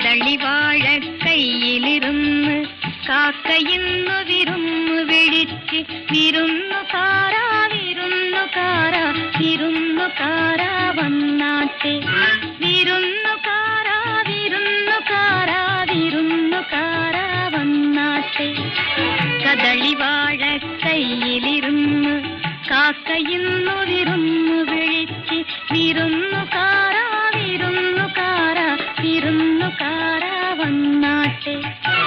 കദളിവാഴ കയ്യിലിരുന്ന് കാക്കയിന്നു വിരുന്നു വിളിച്ച് വിരുന്നുകാരാ വിരുന്നുകാരാ വിരുന്നുകാരാ വന്നാട്ടെ. വിരുന്നുകാരാ വിരുന്നുകാരാ വിരുന്നുകാരാ വന്നാട്ടെ. കദളിവാഴ കയ്യിലിരുന്ന് കാക്കയിന്നു വിരുന്നു Thank you.